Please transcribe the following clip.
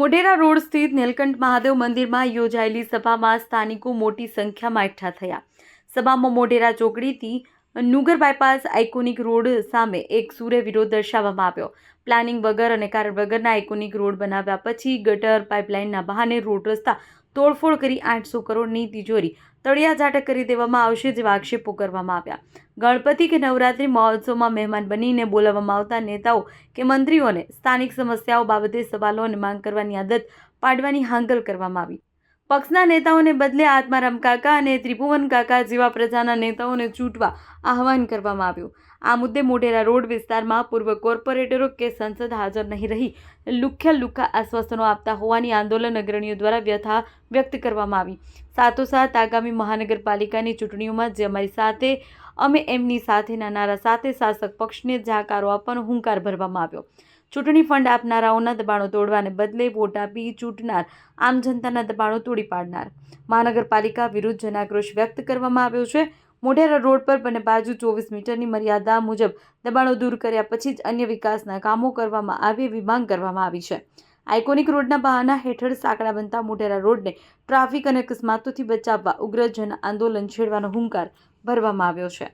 Modhera road સ્થિત નીલકંઠ મહાદેવ મંદિરમાં યોજાયેલી સભામાં સ્થાનિકો મોટી સંખ્યામાં એકઠા થયા. સભામાં મોઢેરા ચોકડીથી નુગર બાયપાસ આઇકોનિક રોડ સામે એક સૂર્ય વિરોધ દર્શાવવામાં આવ્યો. પ્લાનિંગ વગર અને કારણ વગરના આઇકોનિક રોડ બનાવ્યા પછી ગટર પાઇપલાઇનના બહાને રોડ રસ્તા તોડફોડ કરી આઠસો કરોડની તિજોરી તળિયા ઝાટક કરી દેવામાં આવશે જેવા આક્ષેપો કરવામાં આવ્યા. ગણપતિ કે નવરાત્રિ મહોત્સવમાં મહેમાન બનીને બોલાવવામાં આવતા નેતાઓ કે મંત્રીઓને સ્થાનિક સમસ્યાઓ બાબતે સવાલો અને માંગ કરવાની આદત પાડવાની હાંગલ કરવામાં આવી. પક્ષના નેતાઓને બદલે આત્મારામ કાકા અને ત્રિભુવન કાકા જેવા પ્રજાના નેતાઓને ચૂંટવા આહવાન કરવામાં આવ્યું. આ મુદ્દે મોઢેરા રોડ વિસ્તારમાં પૂર્વ કોર્પોરેટરો કે સંસદ હાજર નહીં રહી, લુખ્યા લુખ્ખા આશ્વાસનો આપતા હોવાની આંદોલન અગ્રણીઓ દ્વારા વ્યથા વ્યક્ત કરવામાં આવી. સાથોસાથ આગામી મહાનગરપાલિકાની ચૂંટણીઓમાં જે અમારી સાથે, અમે એમની સાથેના નારા સાથે શાસક પક્ષને જાકારો આપવાનો હુંકાર ભરવામાં આવ્યો. ચૂંટણી ફંડ આપનારાઓના દબાણો તોડવાને બદલે વોટ આપી ચૂંટનાર આમ જનતાના દબાણો તોડી પાડનાર. મહાનગરપાલિકા વિરુદ્ધ જનાક્રોશ વ્યક્ત કરવામાં આવ્યો છે. મોઢેરા રોડ પર બંને બાજુ ચોવીસ મીટરની મર્યાદા મુજબ દબાણો દૂર કર્યા પછી જ અન્ય વિકાસના કામો કરવામાં આવે એવી માંગ કરવામાં આવી છે. આઇકોનિક રોડના બહાના હેઠળ સાંકડા બનતા મોઢેરા રોડને ટ્રાફિક અને અકસ્માતોથી બચાવવા ઉગ્ર જન આંદોલન છેડવાનો હુંકાર ભરવામાં આવ્યો છે.